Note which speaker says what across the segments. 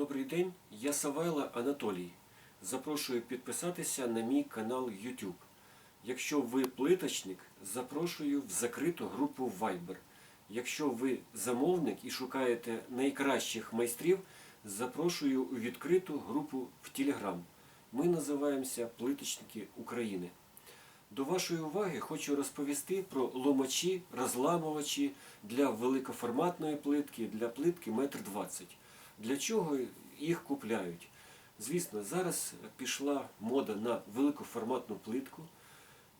Speaker 1: Добрий день, я Савайла Анатолій. Запрошую підписатися на мій канал YouTube. Якщо ви плиточник, запрошую в закриту групу Viber. Якщо ви замовник і шукаєте найкращих майстрів, запрошую у відкриту групу в Telegram. Ми називаємося Плиточники України. До вашої уваги хочу розповісти про ломачі, розламувачі для великоформатної плитки, для плитки 1,20 м. Для чого їх купляють? Звісно, зараз пішла мода на великоформатну плитку,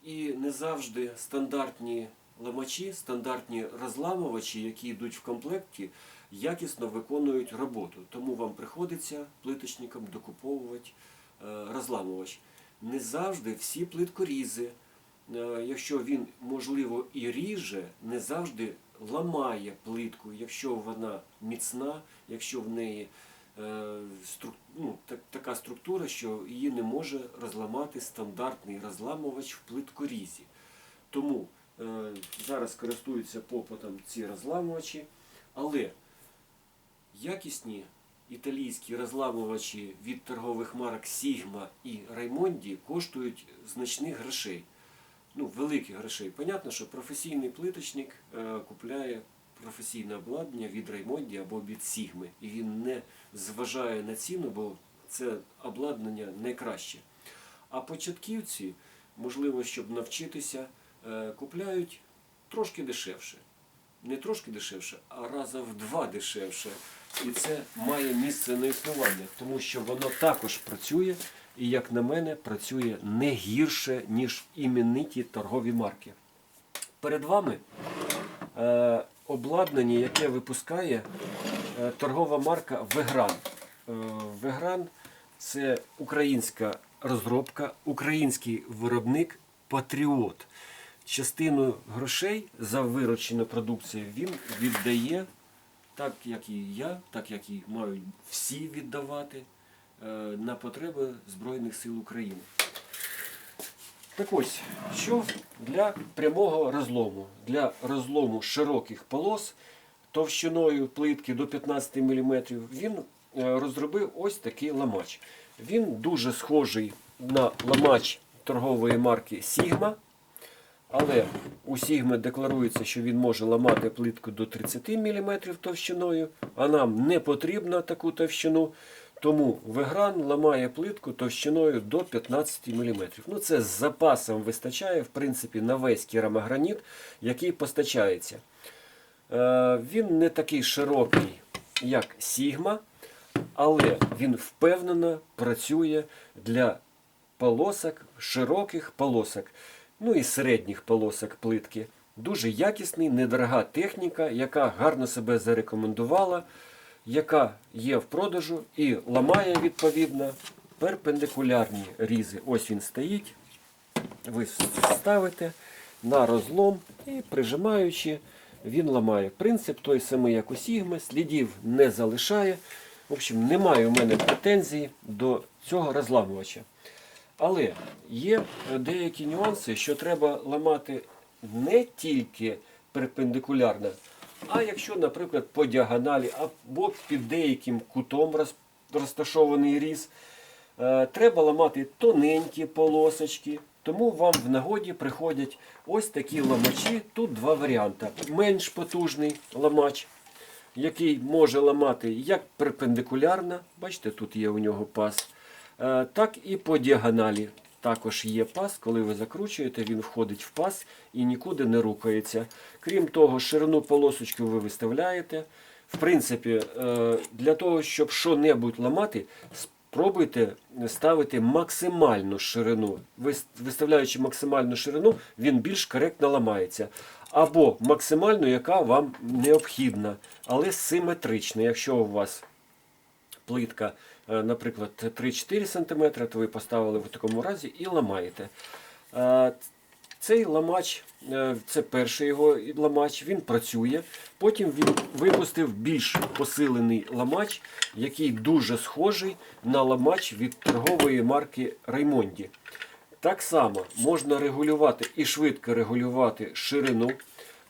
Speaker 1: і не завжди стандартні ламачі, стандартні розламувачі, які йдуть в комплекті, якісно виконують роботу. Тому вам приходиться плиточникам докуповувати е, розламувач. Не завжди всі плиткорізи, якщо він можливо і ріже, не завжди ламає плитку, якщо вона міцна, якщо в неї е, ну, так- така структура, що її не може розламати стандартний розламувач в плиткорізі. Тому е, зараз користуються попитом ці розламувачі, але якісні італійські розламувачі від торгових марок Sigma і Raimondi коштують значних грошей. Ну, великих грошей. Понятно, що професійний плиточник е, купляє професійне обладнання від Raimondi або від Sigma. І він не зважає на ціну, бо це обладнання найкраще. А початківці, можливо, щоб навчитися, е, купляють трошки дешевше. Не трошки дешевше, а раза в два дешевше. І це має місце на існування, тому що воно також працює, і, як на мене, працює не гірше, ніж імениті торгові марки. Перед вами е, обладнання, яке випускає е, торгова марка Вегран. Е, Вегран це українська розробка, український виробник Патріот. Частину грошей за виручену продукцію він віддає, так як і я, так як і мають всі віддавати на потреби Збройних сил України. Так ось, що для прямого розлому, для розлому широких полос товщиною плитки до 15 мм, він е, розробив ось такий ламач. Він дуже схожий на ламач торгової марки Sigma, але у Sigma декларується, що він може ламати плитку до 30 мм товщиною, а нам не потрібно таку товщину. Тому Вегран ламає плитку товщиною до 15 мм. Ну, це з запасом вистачає, в принципі, на весь керамограніт, який постачається. Е, він не такий широкий, як Sigma, але він впевнено працює для полосок, широких полосок, ну і середніх полосок плитки. Дуже якісний, недорога техніка, яка гарно себе зарекомендувала, яка є в продажу і ламає відповідно перпендикулярні різи. Ось він стоїть. Ви ставите на розлом і прижимаючи, він ламає. Принцип той самий, як у Сігми, слідів не залишає. В общем, немає у мене претензій до цього розламувача. Але є деякі нюанси, що треба ламати не тільки перпендикулярно, а якщо, наприклад, по діагоналі або під деяким кутом розташований різ, е, треба ламати тоненькі полосочки. Тому вам в нагоді приходять ось такі ламачі. Тут два варіанти. Менш потужний ламач, який може ламати як перпендикулярно, бачите, тут є у нього пас, е, так і по діагоналі. Також є пас, коли ви закручуєте, він входить в пас і нікуди не рухається. Крім того, ширину полосочки ви виставляєте. В принципі, е, для того, щоб що-небудь ламати, спробуйте ставити максимальну ширину. Виставляючи максимальну ширину, він більш коректно ламається. Або максимальну, яка вам необхідна, але симетрична. Якщо у вас плитка, наприклад, 3-4 см, то ви поставили в такому разі і ламаєте. Е, Цей ламач, е, це перший його ламач, він працює. Потім він випустив більш посилений ламач, який дуже схожий на ламач від торгової марки Raimondi. Так само можна регулювати і швидко регулювати ширину.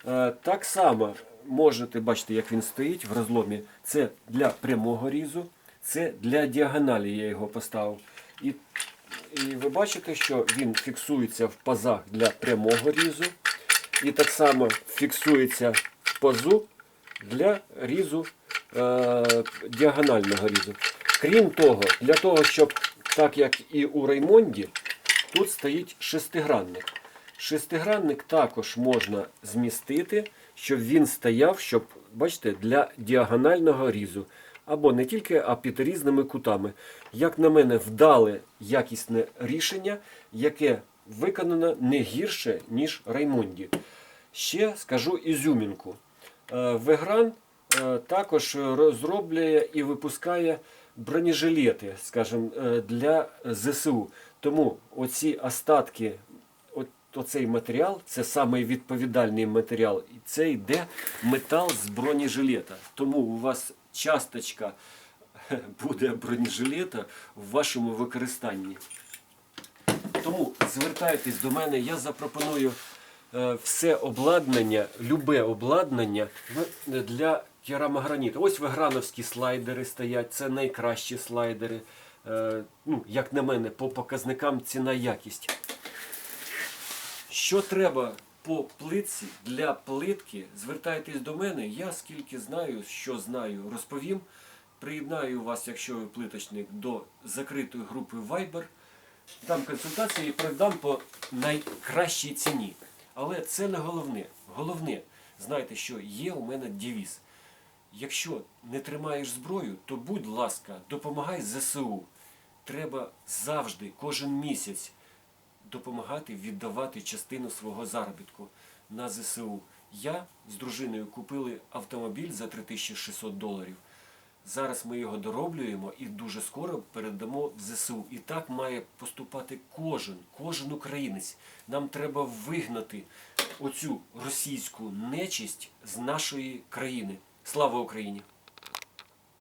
Speaker 1: Е, Так само можете бачити, як він стоїть в розломі. Це для прямого різу. Це для діагоналі я його поставив. І, і ви бачите, що він фіксується в пазах для прямого різу. І так само фіксується в пазу для різу е, діагонального різу. Крім того, для того, щоб так як і у Реймонді, тут стоїть шестигранник. Шестигранник також можна змістити, щоб він стояв, щоб, бачите, для діагонального різу. Або не тільки, а під різними кутами. Як на мене, вдале якісне рішення, яке виконано не гірше, ніж Раймонді. Ще скажу ізюмінку. Е, Вегран е, також розроблює і випускає бронежилети, скажімо, е, для ЗСУ. Тому оці остатки, оцей матеріал, це самий відповідальний матеріал. І це йде метал з бронежилета. Тому у вас часточка буде бронежилета в вашому використанні. Тому звертайтесь до мене, я запропоную е, все обладнання, любе обладнання для керамограніту. Ось виграновські слайдери стоять, це найкращі слайдери. Е, ну, як на мене, по показникам ціна якість. Що треба по плитці для плитки, звертайтесь до мене. Я скільки знаю, що знаю, розповім. Приєднаю вас, якщо ви плиточник, до закритої групи Viber. Дам консультацію і передам по найкращій ціні. Але це не головне. Головне, знайте, що є у мене девіз. Якщо не тримаєш зброю, то будь ласка, допомагай ЗСУ. Треба завжди, кожен місяць допомагати віддавати частину свого заробітку на ЗСУ. Я з дружиною купили автомобіль за 3600 доларів. Зараз ми його дороблюємо і дуже скоро передамо в ЗСУ. І так має поступати кожен, кожен українець. Нам треба вигнати оцю російську нечисть з нашої країни. Слава Україні!